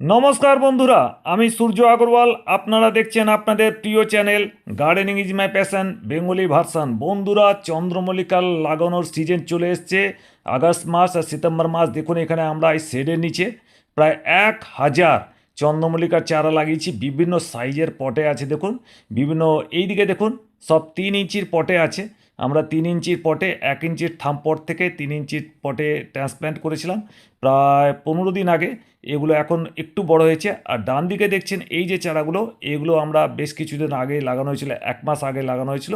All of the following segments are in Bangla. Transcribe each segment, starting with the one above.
নমস্কার বন্ধুরা, আমি সূর্য আগরওয়াল। আপনারা দেখছেন আপনাদের প্রিয় channel gardening is my passion Bengali version বন্ধুরা চন্দ্রমল্লিকা লাগানোর সিজন চলে এসছে। আগস্ট মাস আর সেপ্টেম্বর মাস, দেখুন এখানে আমরা এই শেডের নিচে প্রায় এক হাজার চন্দ্রমল্লিকার চারা লাগিয়েছি। বিভিন্ন সাইজের পটে আছে, দেখুন। বিভিন্ন এই দিকে দেখুন, সব তিন ইঞ্চির পটে আছে। আমরা তিন ইঞ্চির পটে এক ইঞ্চির থাম পট থেকে তিন ইঞ্চির পটে ট্রান্সপ্ল্যান্ট করেছিলাম। প্রায় পনেরো দিন আগে এগুলো এখন একটু বড় হয়েছে। আর ডান দিকে দেখছেন এই যে চারাগুলো, এগুলো আমরা বেশ কিছুদিন আগে লাগানো হয়েছিল, এক মাস আগে লাগানো হয়েছিল।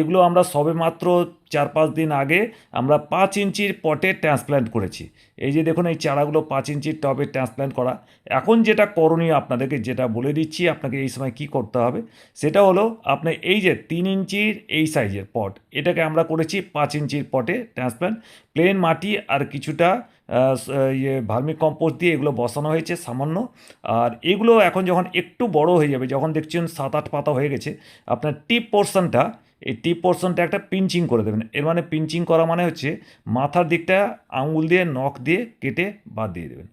এগুলো আমরা সবে মাত্র চার পাঁচ দিন আগে আমরা পাঁচ ইঞ্চির পটে ট্রান্সপ্ল্যান্ট করেছি। এই যে দেখুন, এই চারাগুলো পাঁচ ইঞ্চির টবে ট্রান্সপ্ল্যান্ট করা। এখন যেটা করণীয় আপনাদেরকে, যেটা বলে দিচ্ছি আপনাকে এই সময় কি করতে হবে, সেটা হলো আপনি এই যে তিন ইঞ্চির এই সাইজের পট, এটাকে আমরা করেছি পাঁচ ইঞ্চির পটে ট্রান্সপ্ল্যান্ট প্লেন মাটি আর কিছুটা ইয়ে ভার্মি কম্পোস্ট দিয়ে এগুলো বসানো হয়েছে সামান্য। আর এগুলো এখন যখন একটু বড় হয়ে যাবে, যখন দেখছেন সাত আট পাতা হয়ে গেছে, আপনার টিপ পোর্শনটা, এই টিপ পোর্শনটা একটা পিঞ্চিং করে দেবেন। এর মানে পিঞ্চিং করা মানে হচ্ছে মাথার দিকটা আঙুল দিয়ে নখ দিয়ে কেটে বাদ দিয়ে দেবেন।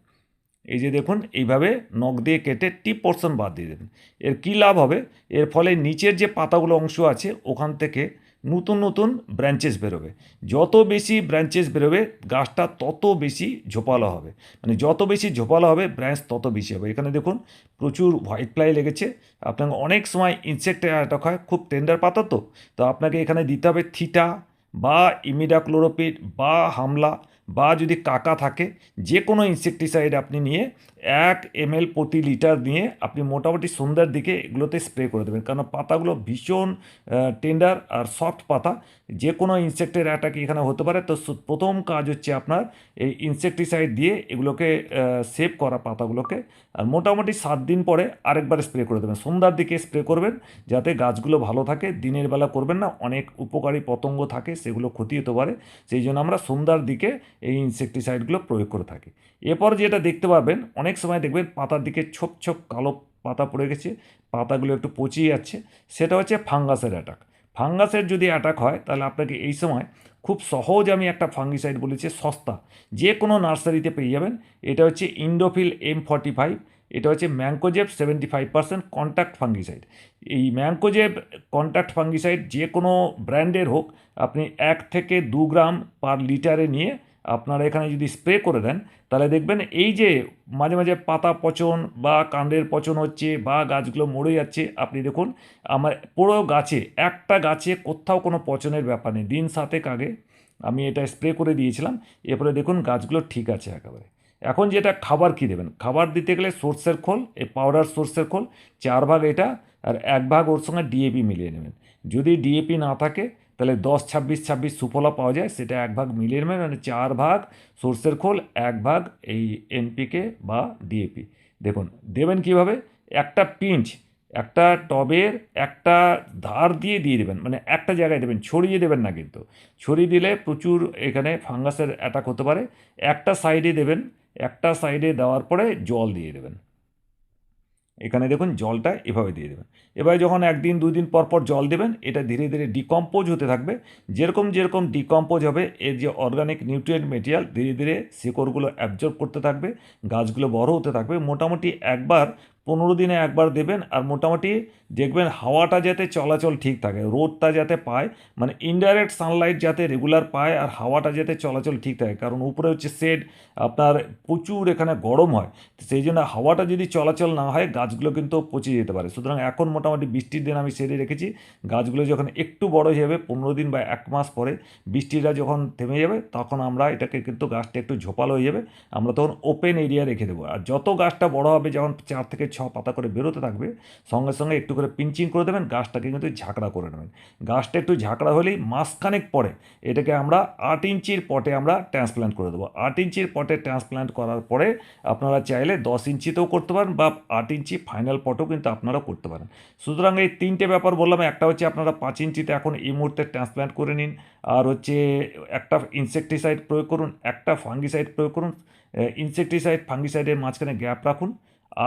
এই যে দেখুন, এইভাবে নখ দিয়ে কেটে টিপ পোর্শন বাদ দিয়ে দেবেন। এর কী লাভ হবে? এর ফলে নিচের যে পাতাগুলো অংশ আছে, ওখান থেকে নতুন নতুন ব্রাঞ্চেস বেরোবে। যত বেশি ব্রাঞ্চেস বেরোবে, গাছটা তত বেশি ঝোপালো হবে। মানে যত বেশি ঝোপালো হবে ব্রাঞ্চ তত বেশি হবে। এখানে দেখুন, প্রচুর হোয়াইট ফ্লাই লেগেছে। আপনাকে অনেক সময় ইনসেক্ট অ্যাটাক হয়, খুব টেন্ডার পাতা তো। তো আপনাকে এখানে দিতে হবে থিটা বা ইমিডাক্লোরোপিড বা হামলা। বা যদি কাকা থাকে যে কোনো ইনসেকটিসাইড আপনি নিয়ে এক এম প্রতি লিটার নিয়ে আপনি মোটামুটি সন্ধ্যার দিকে এগুলোতে স্প্রে করে দেবেন। কারণ পাতাগুলো ভীষণ টেন্ডার আর সফট পাতা যে কোনো ইনসেক্টের অ্যাটাক এখানে হতে পারে। তো প্রথম কাজ হচ্ছে আপনার এই ইনসেকটিসাইড দিয়ে এগুলোকে সেভ করা পাতাগুলোকে আর মোটামুটি সাত দিন পরে আরেকবার স্প্রে করে দেবেন। সন্ধ্যার দিকে স্প্রে করবেন যাতে গাছগুলো ভালো থাকে, দিনের বেলা করবেন না, অনেক উপকারী পতঙ্গ থাকে, সেগুলো ক্ষতি হতে পারে, সেই জন্য আমরা সন্ধ্যার দিকে এই ইনসেকটিসাইডগুলো প্রয়োগ করে থাকি। এরপর যেটা দেখতে পাবেন, অনেক সময় দেখবেন পাতার দিকে ছোপ ছোপ কালো পাতা পড়ে গেছে, পাতাগুলো একটু পচিয়ে যাচ্ছে, সেটা হচ্ছে ফাঙ্গাসের অ্যাটাক ফাঙ্গাসের যদি অ্যাটাক হয়, তাহলে আপনাকে এই সময় খুব সহজ আমি একটা ফাঙ্গিসাইড বলেছি, সস্তা। যে কোনো নার্সারিতে পেয়ে যাবেন, এটা হচ্ছে ইন্ডোফিল এম ফর্টি ফাইভ এটা হচ্ছে mancozeb seventy five percent contact fungicide এই ম্যাঙ্কোজেব কন্ট্যাক্ট ফাঙ্গিসাইড যে কোনো ব্র্যান্ডের হোক, আপনি এক থেকে দু গ্রাম পার লিটারে নিয়ে আপনারা এখানে যদি স্প্রে করে দেন, তাহলে দেখবেন এই যে মাঝে মাঝে পাতা পচন বা কাণ্ডের পচন হচ্ছে বা গাছগুলো মরে যাচ্ছে, আপনি দেখুন, আমার পুরো গাছে, একটা গাছে কোথাও কোনো পচনের ব্যাপার নেই। দিন সাতেক আগে আমি এটা স্প্রে করে দিয়েছিলাম, এরপরে দেখুন গাছগুলো ঠিক আছে একেবারে। এখন যেটা খাবার কী দেবেন? খাবার দিতে গেলে সর্ষের খোল, এই পাউডার সর্ষের খোল, চার ভাগ এটা আর এক ভাগ ওর সঙ্গে ডিএপি মিলিয়ে নেবেন। যদি ডিএপি না থাকে, তাহলে দশ, ছাব্বিশ ছাব্বিশ সুফলা পাওয়া যায়, সেটা এক ভাগ মিলিয়ে নেবেন মানে চার ভাগ সর্ষের খোল, এক ভাগ এই এনপিকে বা ডিএপি দেখুন, দেবেন কীভাবে? একটা পিঞ্চ, একটা টবের একটা ধার দিয়ে দিয়ে দেবেন মানে একটা জায়গায় দেবেন, ছড়িয়ে দেবেন না কিন্তু। ছড়িয়ে দিলে প্রচুর এখানে ফাঙ্গাসের অ্যাটাক হতে পারে। একটা সাইডে দেবেন একটা সাইডে দেওয়ার পরে জল দিয়ে দেবেন। এখানে দেখুন জলটা এভাবে দিয়ে দেবেন। এবারে যখন একদিন দুই দিন পর পর জল দেবেন, এটা ধীরে ধীরে ডিকম্পোজ হতে থাকবে। যেরকম যেরকম ডিকম্পোজ হবে, এর যে অর্গানিক নিউট্রিয়েন্ট মেটেরিয়াল ধীরে ধীরে শিকড়গুলো অ্যাবজর্ব করতে থাকবে, গাছগুলো বড় হতে থাকবে। মোটামুটি একবার পনেরো দিনে একবার দেবেন আর মোটামুটি দেখবেন হাওয়াটা যাতে চলাচল ঠিক থাকে, রোদটা যাতে পায় মানে ইনডাইরেক্ট সানলাইট যাতে রেগুলার পায় আর হাওয়াটা যাতে চলাচল ঠিক থাকে। কারণ উপরে হচ্ছে শেড আপনার প্রচুর এখানে গরম হয় সেই জন্য হাওয়াটা যদি চলাচল না হয়, গাছগুলো কিন্তু পচে যেতে পারে। সুতরাং এখন মোটামুটি বৃষ্টির দিন আমি সেরে রেখেছি, গাছগুলো যখন একটু বড় হয়ে যাবে পনেরো দিন বা এক মাস পরে বৃষ্টিটা যখন থেমে যাবে, তখন আমরা এটাকে কিন্তু গাছটা একটু ঝোপাল হয়ে যাবে, আমরা তখন ওপেন এরিয়া রেখে দেবো। আর যত গাছটা বড় হবে, যখন চার থেকে ছ পাতা করে বেরোতে থাকবে, সঙ্গে সঙ্গে একটু করে পিঞ্চিং করে দেবেন, গাছটাকে কিন্তু ঝাঁকড়া করে নেবেন। গাছটা একটু ঝাঁকড়া হলেই মাসখানেক পরে এটাকে আমরা আট ইঞ্চির পটে আমরা ট্রান্সপ্ল্যান্ট করে দেবো। আট ইঞ্চির পটে ট্রান্সপ্ল্যান্ট করার পরে আপনারা চাইলে দশ ইঞ্চিতেও করতে পারেন বা আট ইঞ্চি ফাইনাল পটেও কিন্তু আপনারা করতে পারেন। সুতরাং এই তিনটে ব্যাপার বললাম, একটা হচ্ছে আপনারা পাঁচ ইঞ্চিতে এখন এই মুহূর্তে ট্রান্সপ্ল্যান্ট করে নিন, আর হচ্ছে একটা ইনসেকটিসাইড প্রয়োগ করুন, একটা ফাঙ্গিসাইড প্রয়োগ করুন ইনসেকটিসাইড, ফাঙ্গিসাইডের মাঝখানে গ্যাপ রাখুন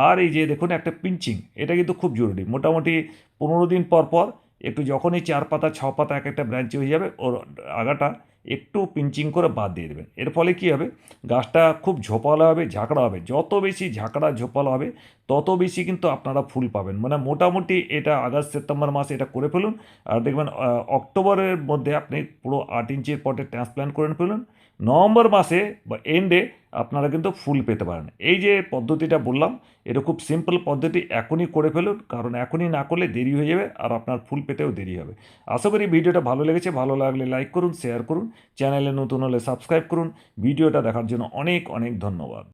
আর এই যে দেখুন একটা পিঞ্চিং, এটা কিন্তু খুব জরুরি। মোটামুটি পনেরো দিন পর পর একটু যখনই চার পাতা, ছ পাতা এক একটা ব্রাঞ্চে হয়ে যাবে, ওর আগাটা একটু পিঞ্চিং করে বাদ দিয়ে দেবেন। এর ফলে কী হবে? গাছটা খুব ঝোপালো হবে, ঝাঁকড়া হবে। যত বেশি ঝাঁকড়া, ঝোপালো হবে, তত বেশি কিন্তু আপনারা ফুল পাবেন। মানে মোটামুটি এটা আগস্ট, সেপ্টেম্বর মাসে এটা করে ফেলুন। আর দেখবেন অক্টোবরের মধ্যে আপনি পুরো আট ইঞ্চির পটে ট্রান্সপ্ল্যান্ট করে ফেলুন। নভেম্বর মাসে বা এন্ডে আপনারা কিন্তু ফুল পেতে পারেন। এই যে পদ্ধতিটা বললাম, এটা খুব সিম্পল পদ্ধতি, এখনই করে ফেলুন, কারণ এখনই না করলে দেরি হয়ে যাবে আর আপনার ফুল পেতেও দেরি হবে। আশা করি ভিডিওটা ভালো লেগেছে, ভালো লাগলে লাইক করুন শেয়ার করুন চ্যানেলে নতুন হলে সাবস্ক্রাইব করুন। ভিডিওটা দেখার জন্য অনেক অনেক ধন্যবাদ।